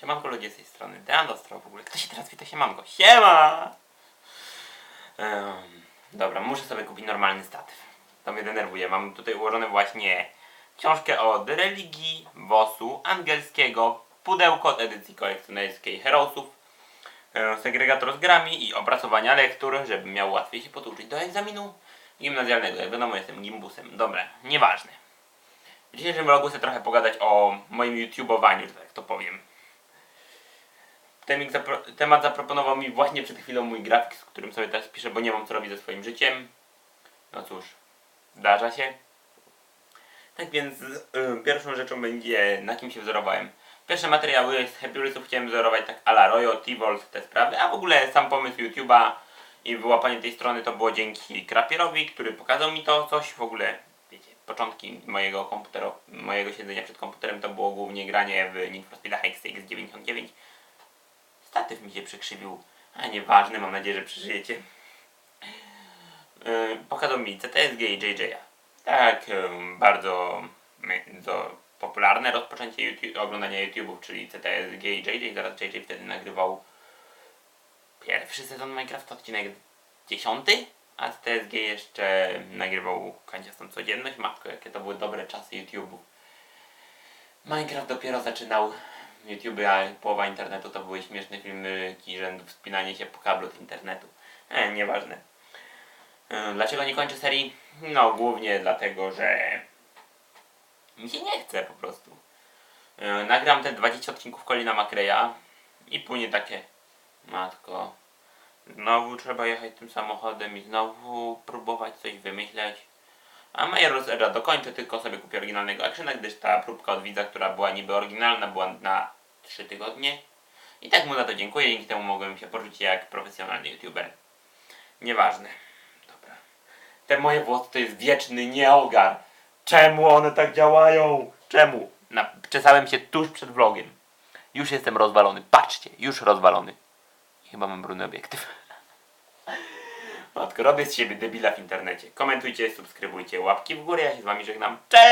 Siemanko ludzie z tej strony, Deandostro w ogóle. Kto się teraz wita? Siemanko. Siema! Em, dobra, muszę sobie kupić normalny statyw. To mnie denerwuje. Mam tutaj ułożone właśnie książkę od religii, WOS-u, angielskiego, pudełko od edycji kolekcjonerskiej Heroesów, e, segregator z grami i opracowania lektur, żebym miał łatwiej się potuczyć do egzaminu gimnazjalnego. Jak wiadomo, jestem gimbusem. Dobra, nieważne. W dzisiejszym vlogu chcę trochę pogadać o moim YouTubowaniu, że tak to powiem. Zapro- temat zaproponował mi właśnie przed chwilą mój grafik, z którym sobie teraz piszę, bo nie mam co robić ze swoim życiem. No cóż, zdarza się. Tak więc y, pierwszą rzeczą będzie na kim się wzorowałem. Pierwsze materiały z Happy Wheelsów chciałem wzorować tak a la Royo, T-Volt, te sprawy, a w ogóle sam pomysł YouTube'a i wyłapanie tej strony to było dzięki Krapierowi, który pokazał mi to coś w ogóle. Wiecie, początki mojego komputera, mojego siedzenia przed komputerem to było głównie granie w Need for Speed XCX 99. Statyw mi się przekrzywił, a nieważne, mam nadzieję, że przeżyjecie. Yy, pokazał mi CTSG i JJ'a. Tak, yy, bardzo, to popularne rozpoczęcie YouTube, oglądania YouTube'ów, czyli CTSG i JJ. Zaraz JJ wtedy nagrywał pierwszy sezon Minecraft, odcinek dziesiąty, a CTSG jeszcze nagrywał kanciastą codzienność. Matko, jakie to były dobre czasy YouTube'u. Minecraft dopiero zaczynał YouTube, a połowa internetu to były śmieszne filmy rzędu wspinanie się po kablu z internetu. E, nieważne. E, Dlaczego nie kończę serii? No, głównie dlatego, że mi się nie chce po prostu. E, Nagram te 20 odcinków Colina McRae'a i później takie matko, znowu trzeba jechać tym samochodem i znowu próbować coś wymyśleć. A Major Era dokończę, tylko sobie kupię oryginalnego actiona, gdyż ta próbka od widza, która była niby oryginalna, była na 3 tygodnie. I tak mu za to dziękuję, dzięki temu mogłem się poczuć jak profesjonalny youtuber. Nieważne. Dobra. Te moje włosy to jest wieczny nieogar. Czemu one tak działają? Czemu? Na, czesałem się tuż przed vlogiem. Już jestem rozwalony. Patrzcie, już rozwalony. Chyba mam brudny obiektyw. Matko, robię z siebie debila w internecie. Komentujcie, subskrybujcie, łapki w górę, ja się z wami żegnam. Cześć!